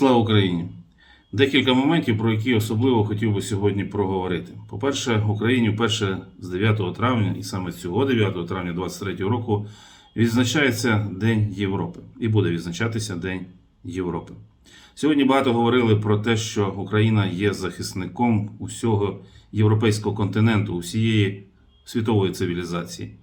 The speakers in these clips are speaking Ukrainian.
Слава Україні! Декілька моментів, про які особливо хотів би сьогодні проговорити. По-перше, Україні вперше з 9 травня, і саме цього 9 травня 23 року, відзначається День Європи і буде відзначатися День Європи. Сьогодні багато говорили про те, що Україна є захисником усього європейського континенту, усієї світової цивілізації.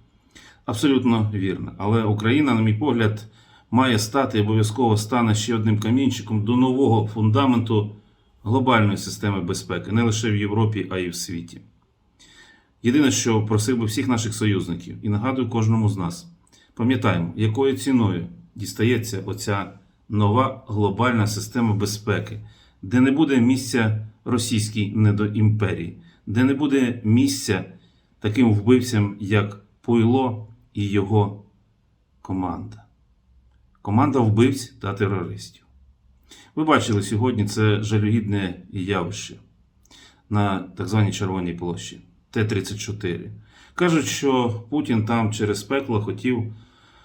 Абсолютно вірно. Але Україна, на мій погляд, має стати і обов'язково стане ще одним камінчиком до нового фундаменту глобальної системи безпеки, не лише в Європі, а й в світі. Єдине, що просив би всіх наших союзників і нагадую кожному з нас: пам'ятаємо, якою ціною дістається оця нова глобальна система безпеки, де не буде місця російській недоімперії, де не буде місця таким вбивцям, як Пуйло і його команда. Команда вбивць та терористів. Ви бачили сьогодні це жалюгідне явище на так званій Червоній площі Т-34. Кажуть, що Путін там через пекло хотів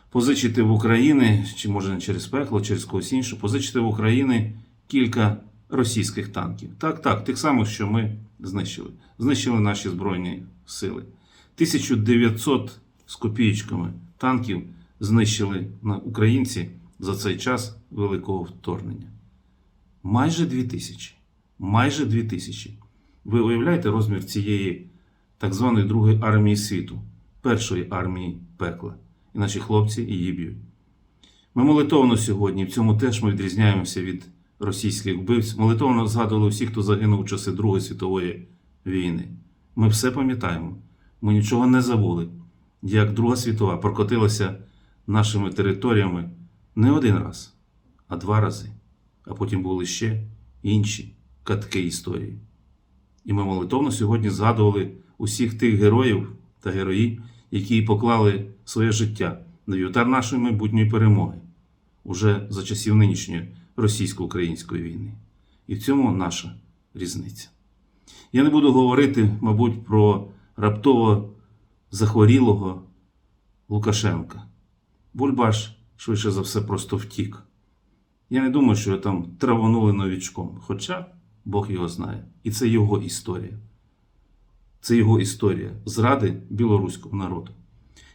позичити в Україні, чи може не через пекло, через когось іншого, позичити в Україні кілька російських танків. Так, так, тих самих, що ми знищили. Знищили наші Збройні сили. 1900 з копієчками танків знищили українці за цей час великого вторгнення. Майже 2000. Майже 2000. Ви уявляєте розмір цієї так званої Другої армії світу, першої армії пекла. І наші хлопці її б'ють. Ми молитовно сьогодні, в цьому теж ми відрізняємося від російських вбивць. Молитовно згадували всіх, хто загинув у часи Другої світової війни. Ми все пам'ятаємо. Ми нічого не забули, як Друга світова прокотилася нашими територіями не один раз, а два рази. А потім були ще інші катки історії. І ми молитовно сьогодні згадували усіх тих героїв та героїв, які поклали своє життя на вівтар нашої майбутньої перемоги уже за часів нинішньої російсько-української війни. І в цьому наша різниця. Я не буду говорити, мабуть, про раптово захворілого Лукашенка. Бульбаш, швидше за все, просто втік. Я не думаю, що його там травонули новічком. Хоча Бог його знає. І це його історія. Це його історія зради білоруського народу.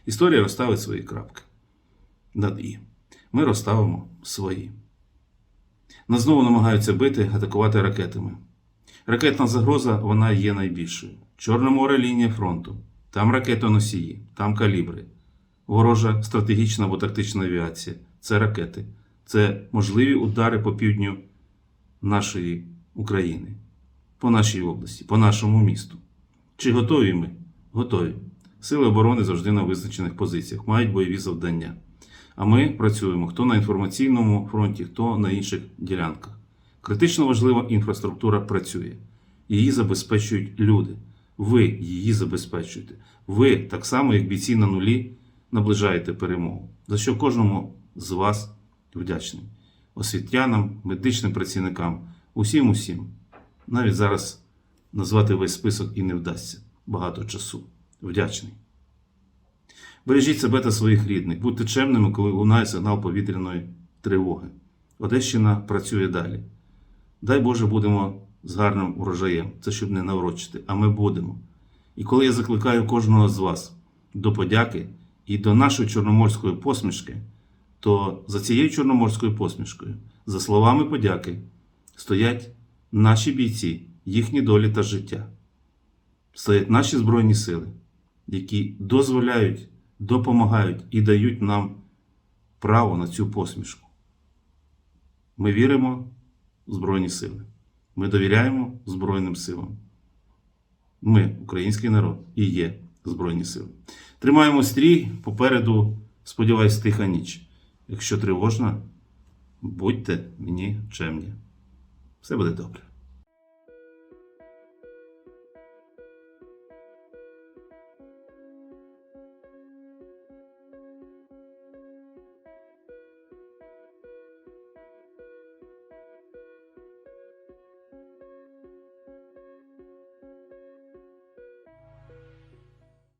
Історія розставить свої крапки. Над і. Ми розставимо свої. Нас знову намагаються бити, атакувати ракетами. Ракетна загроза вона є найбільшою. Чорне море лінія фронту. Там ракетоносії, там калібри. Ворожа стратегічна або тактична авіація. Це ракети. Це можливі удари по півдню нашої України, по нашій області, по нашому місту. Чи готові ми? Готові. Сили оборони завжди на визначених позиціях, мають бойові завдання. А ми працюємо хто на інформаційному фронті, хто на інших ділянках. Критично важлива інфраструктура працює. Її забезпечують люди. Ви її забезпечуєте. Ви, так само, як бійці на нулі, наближаєте перемогу. За що кожному з вас вдячний. Освітянам, медичним працівникам, усім усім. Навіть зараз назвати весь список і не вдасться багато часу. Вдячний. Бережіть себе та своїх рідних, будьте чемними, коли лунає сигнал повітряної тривоги. Одещина працює далі. Дай Боже, будемо з гарним урожаєм. Це щоб не наврочити, а ми будемо. І коли я закликаю кожного з вас до подяки і до нашої чорноморської посмішки, то за цією чорноморською посмішкою, за словами подяки, стоять наші бійці, їхні долі та життя. Стоять наші Збройні сили, які дозволяють, допомагають і дають нам право на цю посмішку. Ми віримо в Збройні сили. Ми довіряємо Збройним силам. Ми, український народ, і є Збройні сили. Тримаємо стрій попереду, сподіваюсь, тиха ніч. Якщо тривожна, будьте мені чемні. Все буде добре.